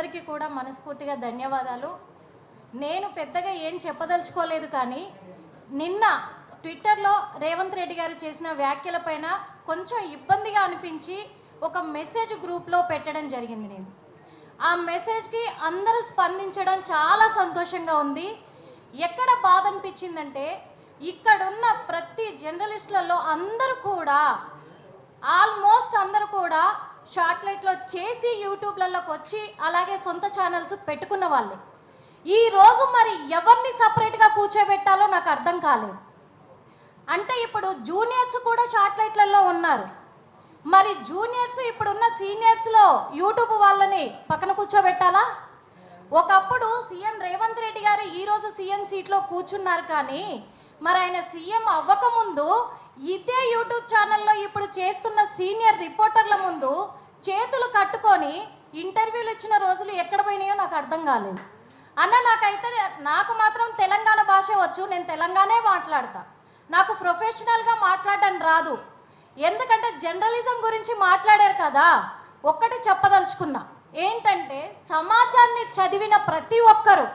అందరికీ కూడా మనస్ఫూర్తిగా ధన్యవాదాలు. నేను పెద్దగా ఏం చెప్పదలుచుకోలేదు కానీ నిన్న ట్విట్టర్లో రేవంత్ రెడ్డి గారు చేసిన వ్యాఖ్యలపైన కొంచెం ఇబ్బందిగా అనిపించి ఒక మెసేజ్ గ్రూప్లో పెట్టడం జరిగింది నేను. ఆ మెసేజ్కి అందరూ స్పందించడం చాలా సంతోషంగా ఉంది. ఎక్కడ బాధ అనిపించిందంటే ఇక్కడున్న ప్రతి జర్నలిస్టులలో అందరూ కూడా ఆల్మోస్ట్ అందరూ కూడా షార్ట్లైట్లో చేసి యూట్యూబ్లలోకి వచ్చి అలాగే సొంత ఛానల్స్ పెట్టుకున్న వాళ్ళే. ఈ రోజు మరి ఎవరిని సపరేట్గా కూర్చోబెట్టాలో నాకు అర్థం కాలేదు. అంటే ఇప్పుడు జూనియర్స్ కూడా షార్ట్లైట్లలో ఉన్నారు. మరి జూనియర్స్ ఇప్పుడున్న సీనియర్స్లో యూట్యూబ్ వాళ్ళని పక్కన కూర్చోబెట్టాలా? ఒకప్పుడు సీఎం రేవంత్ రెడ్డి గారు ఈరోజు సీఎం సీట్లో కూర్చున్నారు కానీ మరి ఆయన సీఎం అవ్వకముందు ఇదే యూట్యూబ్ ఛానల్లో ఇప్పుడు చేస్తున్న సీనియర్ రిపోర్టర్ల ముందు కట్టుకొని ఇంటర్వ్యూలు ఇచ్చిన రోజులు ఎక్కడ పోయినాయో నాకు అర్థం కాలేదు. అన్న నాకైతే నాకు మాత్రం తెలంగాణ భాష వచ్చు నేను తెలంగాణే మాట్లాడతా. నాకు ప్రొఫెషనల్గా మాట్లాడడం రాదు. ఎందుకంటే జర్నలిజం గురించి మాట్లాడారు కదా ఒక్కటి చెప్పదలుచుకున్నా. ఏంటంటే సమాజాన్ని చదివిన ప్రతి ఒక్కరు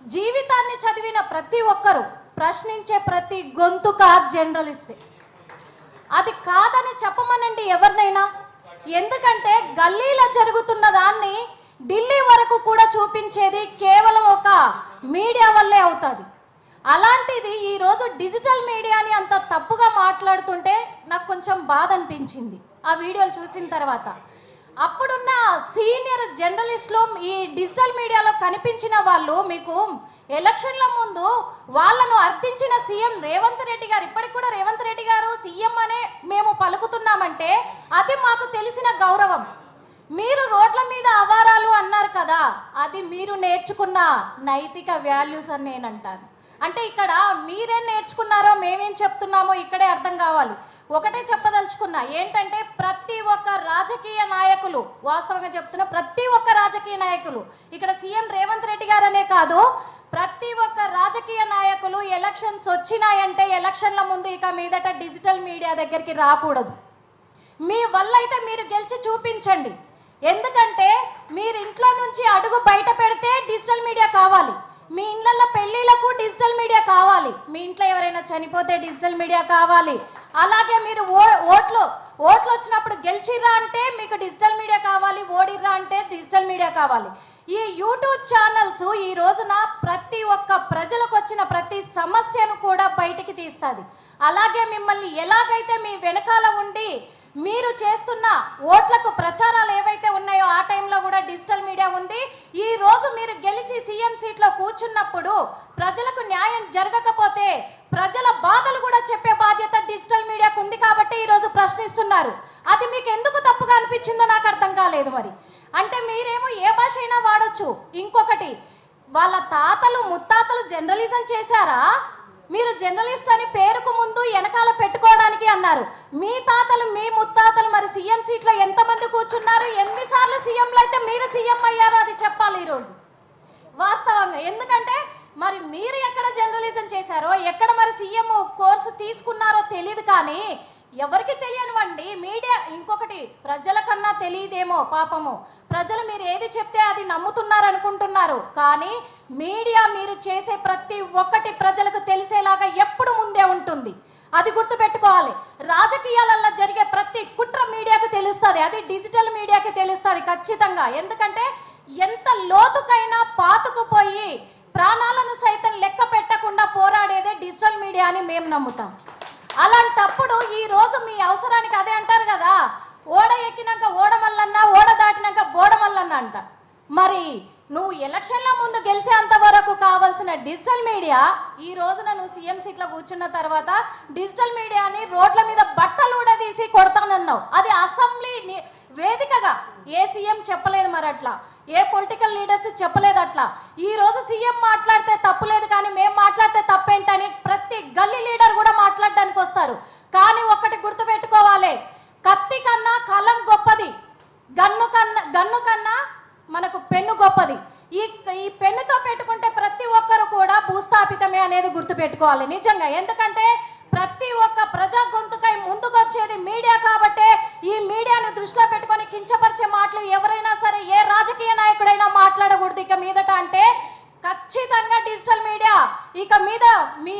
జీవితాన్ని చదివిన ప్రతి ఒక్కరు ప్రశ్నించే ప్రతి గొంతుక జర్నలిస్టే. అది కాదని చెప్పమనండి ఎవరినైనా. ఎందుకంటే గల్లీ జరుగుతున్న దాన్ని ఢిల్లీ వరకు కూడా చూపించేది కేవలం ఒక మీడియా వల్లే అవుతుంది. అలాంటిది ఈ రోజు డిజిటల్ మీడియాని అంత తప్పుగా మాట్లాడుతుంటే నాకు కొంచెం బాధ అనిపించింది ఆ వీడియోలు చూసిన తర్వాత. అప్పుడున్న సీనియర్ జర్నలిస్టులు ఈ డిజిటల్ మీడియాలో కనిపించిన వాళ్ళు మీకు ఎలక్షన్ల ముందు వాళ్ళను అర్థించిన సీఎం రేవంత్ రెడ్డి గారు ఇప్పటికి కూడా రేవంత్ రెడ్డి గారు సీఎం అనే మేము పలుకుతున్నామంటే అది మాకు తెలిసిన గౌరవం. మీరు రోడ్ల మీద అవారాలు అన్నారు కదా అది మీరు నేర్చుకున్న నైతిక వాల్యూస్ అని నేను అంటాను అంటే ఇక్కడ మీరేం నేర్చుకున్నారో మేమేం చెప్తున్నామో ఇక్కడే అర్థం కావాలి. ఒకటే చెప్పదలుచుకున్నా ఏంటంటే ప్రతి ఒక్క రాజకీయ నాయకులు వాస్తవంగా చెప్తున్న ప్రతి ఒక్క రాజకీయ నాయకులు ఇక్కడ సీఎం రేవంత్ రెడ్డి గారనే కాదు ప్రతి ఒక్క రాజకీయ నాయకులు ఎలక్షన్స్ వచ్చినాయంటే ఎలక్షన్ల ముందు ఇక మీదట డిజిటల్ మీడియా దగ్గరికి రాకూడదు. మీ వల్ల అయితే మీరు గెలిచి చూపించండి. ఎందుకంటే మీరు ఇంట్లో నుంచి అడుగు బయట పెడితే డిజిటల్ మీడియా కావాలి. మీ ఇళ్ళల్లో పెళ్ళిళ్ళకు డిజిటల్ మీడియా కావాలి. మీ ఇంట్లో ఎవరైనా చనిపోతే డిజిటల్ మీడియా కావాలి. అలాగే మీరు ఓ ఓట్లు ఓట్లు వచ్చినప్పుడు గెలిచిర్రా అంటే మీకు డిజిటల్ మీడియా కావాలి ఓడిర్రా అంటే డిజిటల్ మీడియా కావాలి. ఈ యూట్యూబ్ ఛానల్స్ ఈ రోజున ప్రతి ఒక్క ప్రజలకు వచ్చిన ప్రతి సమస్యను కూడా బయటికి తీస్తుంది. అలాగే మిమ్మల్ని ఎలాగైతే మీ వెనకాల ఉండి మీరు చేస్తున్న ఓట్లకు ప్రచారాలు ఏవైతే ఉన్నాయో ఆ టైంలో కూడా డిజిటల్ మీడియా ఉంది. ఈ రోజు మీరు గెలిచి సీఎం సీట్లో కూర్చున్నప్పుడు ప్రజలకు న్యాయం జరగకపోతే ప్రజల బాధలు కూడా చెప్పే బాధ్యత డిజిటల్ మీడియాకు ఉంది కాబట్టి ఈ రోజు ప్రశ్నిస్తున్నారు. అది మీకు ఎందుకు తప్పుగా అనిపించిందో నాకు అర్థం కాలేదు మరి. అంటే మీరేమో ఏ భాష అయినా వాడొచ్చు. ఇంకొకటి వాళ్ళ తాతలు ముత్తాతలు జర్నలిజం చేశారా? మీరు జర్నలిస్ట్ అని పేరు కూర్చున్నారు మీ తాతలు మీ ముత్తాతలు మరి సీఎం సీట్లో ఎంతమంది కూర్చున్నారు? ఎన్నిసార్లు సీఎంలు అయితే మీరు సీఎం అయ్యారో అది చెప్పాలి ఈరోజు. వాస్తవంగా. ఎందుకంటే మరి మీరు ఎక్కడ జర్నలిజం చేశారో ఎక్కడ మరి సీఎం కోర్సు తీసుకున్నారో తెలియదు కానీ ఎవరికి తెలియనివ్వండి మీడియా ఇంకొకటి ప్రజల కన్నా తెలియదేమో పాపము. ప్రజలు మీరు ఏది చెప్తే అది నమ్ముతున్నారు అనుకుంటున్నారు. కానీ మీడియా మీరు చేసే ప్రతి ఒక్కటి ప్రజలకు తెలిసేలాగా ఎప్పుడు ముందే ఉంటుంది. అది గుర్తుపెట్టుకోవాలి. రాజకీయాలలో జరిగే ప్రతి కుట్ర మీడియాకు తెలుస్తుంది. అది డిజిటల్ మీడియాకి తెలుస్తుంది ఖచ్చితంగా. ఎందుకంటే ఎంత లోతుకైనా పాతుకుపోయి ప్రాణాలను సైతం లెక్క పెట్టకుండా పోరాడేదే డిజిటల్ మీడియా అని మేము నమ్ముతాం. అలాంటప్పుడు ఈ రోజు మీ అవసరానికి అదే అంటారు కదా. ఓడ ఎక్కినాక ఓడమల్లన్నా ఓడ దాటినాక బోడమల్లన్నా అంట. మరి నువ్వు ఎలక్షన్ల ముందు గెలిచేంత వరకు చేస్తున్న డిజిటల్ మీడియా ఈ రోజున నువ్వు సీఎం సీట్లో కూర్చున్న తర్వాత డిజిటల్ మీడియాని రోడ్ల మీద బట్టలు ఊడదీసి కొడతానన్నావు. అది అసెంబ్లీ వేదికగా. ఏ సీఎం చెప్పలేదు మరి అట్లా? ఏ పొలిటికల్ లీడర్స్ చెప్పలేదు అట్లా? ఈ రోజు సీఎం మాట్లాడితే తప్పులేదు కానీ మేము మాట్లాడితే తప్పేంటని ప్రతి గల్లీ లీడర్ కూడా మాట్లాడడానికి వస్తారు. కానీ ఒక్కటి గుర్తుపెట్టుకోవాలి. కత్తి కన్నా కలం గొప్పది. గన్ను కన్నా గన్ను కన్నా మనకు పెన్ను గొప్పది. ఈ ఈ పెన్నుతో పెట్టుకుంటే భూస్థాపితమే అనేది గుర్తుపెట్టుకోవాలి. నిజంగా ఎందుకంటే ప్రతి ఒక్క ప్రజా గొంతుకై ముందుకొచ్చేది మీడియా కాబట్టే ఈ మీడియాను దృష్టిలో పెట్టుకొని కించపరిచే మాటలు ఎవరైనా సరే ఏ రాజకీయ నాయకుడైనా మాట్లాడకూడదు. ఇక మీదట అంటే ఖచ్చితంగా డిజిటల్ మీడియా. ఇక మీద మీ